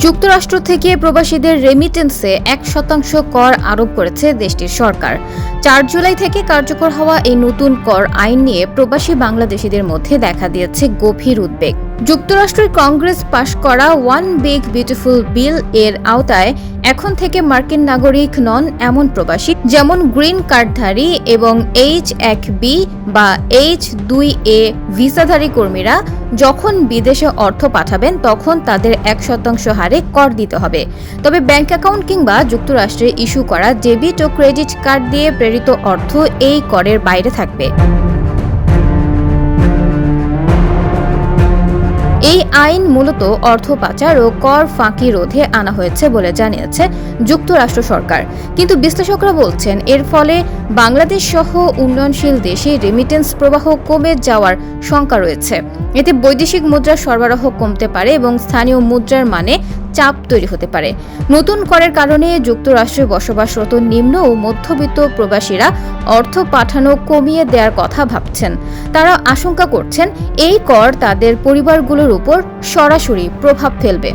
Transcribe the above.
যুক্তরাষ্ট্র থেকে প্রবাসীদের রেমিটেন্সে এক শতাংশ কর আরোপ করেছে দেশটির সরকার। চার জুলাই থেকে কার্যকর হওয়া এই নতুন কর আইন নিয়ে প্রবাসী বাংলাদেশিদের মধ্যে দেখা দিয়েছে গভীর উদ্বেগ। যুক্তরাষ্ট্রের কংগ্রেস পাশ করা ওয়ান বিগ বিউটিফুল বিল এর আওতায় এখন থেকে মার্কিন নাগরিক নন এমন প্রবাসী, যেমন গ্রিন কার্ডধারী এবং এইচ এক বি বা এইচ দুই এ ভিসাধারী কর্মীরা যখন বিদেশে অর্থ পাঠাবেন, তখন তাদের এক শতাংশ হারে কর দিতে হবে। তবে ব্যাংক অ্যাকাউন্ট কিংবা যুক্তরাষ্ট্রে ইস্যু করা ডেবিট ও ক্রেডিট কার্ড দিয়ে প্রেরিত অর্থ এই করের বাইরে থাকবে। এই আইন মূলত অর্থ পাচার ও কর ফাঁকি রোধে আনা হয়েছে বলে জানিয়েছে যুক্তরাষ্ট্র সরকার। কিন্তু বিশ্লেষকরা বলছেন, এর ফলে বাংলাদেশ সহ উন্নয়নশীল দেশে রেমিটেন্স প্রবাহ কমে যাওয়ার শঙ্কা রয়েছে। এতে বৈদেশিক মুদ্রার সরবরাহ কমতে পারে এবং স্থানীয় মুদ্রার মানে চাপ তৈরি হতে পারে। নতুন করের কারণে যুক্তরাষ্ট্রে বসবাসরত নিম্ন ও মধ্যবিত্ত প্রবাসীরা অর্থ পাঠানো কমিয়ে দেওয়ার কথা ভাবছেন। তারা আশঙ্কা করছেন, এই কর তাদের পরিবারগুলোর উপর সরাসরি প্রভাব ফেলবে।